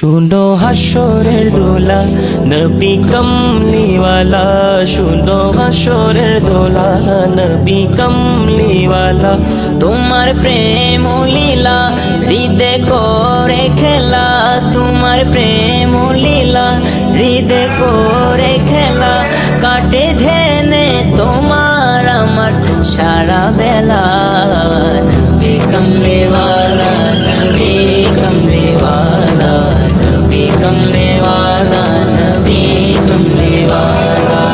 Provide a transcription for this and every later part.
শুনো হাসরের দোলা, নবী কমলিওয়ালা। শুনো হাসরের দোলা, নবী কমলিওয়ালা। তোমার প্রেম লীলা হৃদে করে খেলা। তোমার প্রেম লীলা হৃদে করে খেলা। কাটে ধেনে তোমার আমার সারা বেলা। নবী কমলিওয়ালা, নবী নবী কমলিওয়ালা নবী কমলিওয়ালা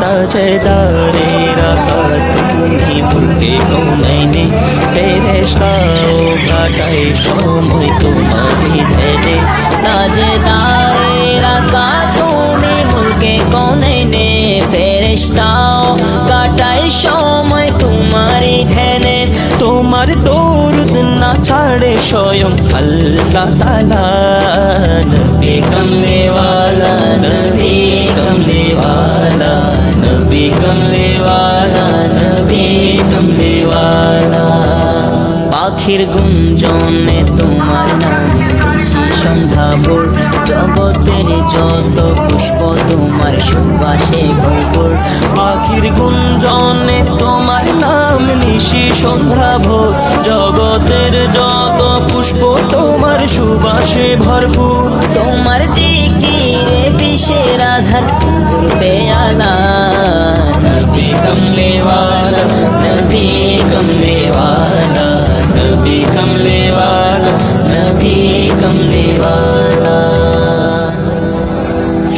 তাজদারে রাকাত তুমি মুর্গে কোনাইনে ফেরেশতাও কাটাই সময় তোমারি ধেরে তাজদারে রাকাত তুমি মুর্গে কোনাইনে ফেরেশতাও ছাড়ে স্বয়ং আল্লাহ তালা নবী কমলে ওয়ালা নবী কমলে ওয়ালা নবী কমলে ওয়ালা নবী কমলে ওয়ালা পাখির গুঞ্জনে তোমার নাম খুশি সন্ধ্যা ভোর জগতের যত পুষ্প তোমার সুবাসে ভরপুর। পাখির গুঞ্জনে তোমার নাম ঘুম নিশি সন্ধ্যা ভোর। জগতের যত পুষ্প, তোমার সুবাসে ভরপুর। তোমার জিকিরে বিষে রাধার পুজোর পেয়ালা নবী কমলেওয়ালা নবী কমলেওয়ালা নবী কমলেওয়ালা নবী কমলেওয়ালা।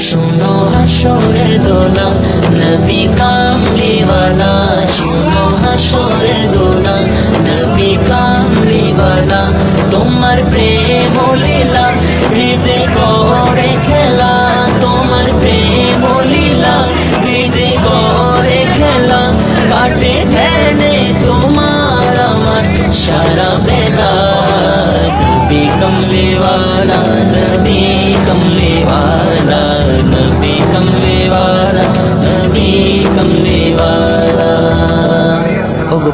শোনো হাসরের দোলা হাসরের দোলা নবী কামলিওয়ালা তোমার প্রেম লীলা হৃদয় করে খেলা, তোমার প্রেম লীলা হৃদয় করে খেলা, কাটে ধ্যানে তোমার আমার সারা বেলা নবী কমলিওয়ালা নবী কমলিওয়ালা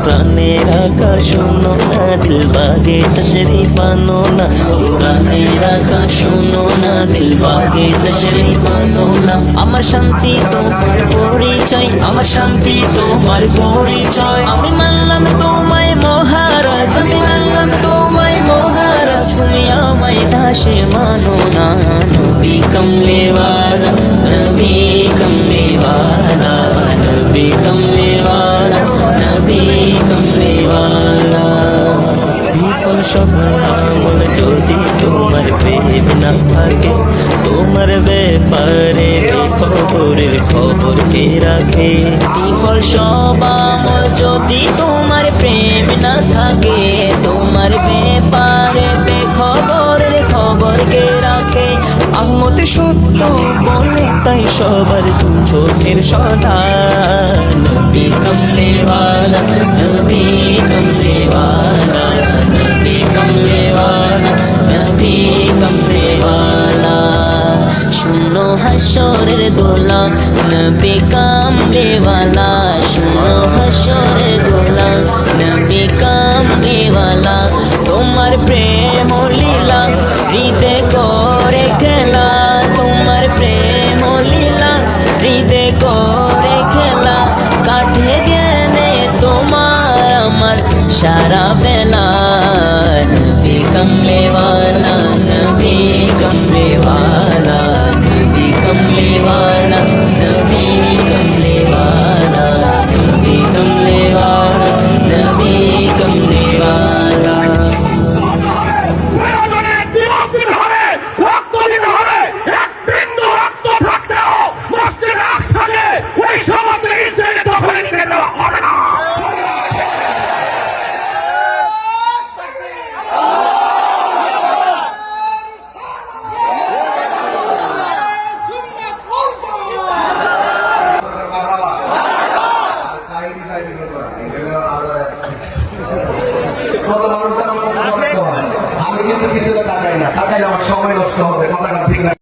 প্রাণের আকাশ শোনো না দিল বাগে তশরিফানো না। প্রাণের আকাশ শোনো না দিল বাগে তশরিফানো না। আমার শান্তি তোমার পরিচয়, আমার শান্তি তোমার পরিচয়। আমি মানলাম তোমায় মহারাজ, আমি মানলাম তোমায় মহারাজ। তুমি আমায় দাসে মানো না, নবী কমলেওয়ালা নবী কমলেওয়ালা, নবী কমলে সব আমল যদি তোমার প্রেম না থাকে, তোমার ব্যাপারে খবরের খবর কে রাখে? বিফল সব আমল যদি তোমার প্রেম না থাকে, তোমার ব্যাপারে বেখবরের খবর কে রাখে? আহমদ সত্য বলে তাই সবার দু চোখের সদা নবী কমলে वाला নবী হাসরের দোলন নবী কামড়েওয়ালা শুনো হাসরের দোলন নবী কামড়েওয়ালা তোমার প্রেম লীলা হৃদয় করে খেলা তোমার প্রেম লীলা হৃদয় করে খেলা কাঠে গেলে তোমার আমার সারা বেলা নবী কামড়েওয়ালা আমি কিন্তু কিছুটা তাকাই না তাকাই আমার সময় নষ্ট হবে কথাটা ঠিক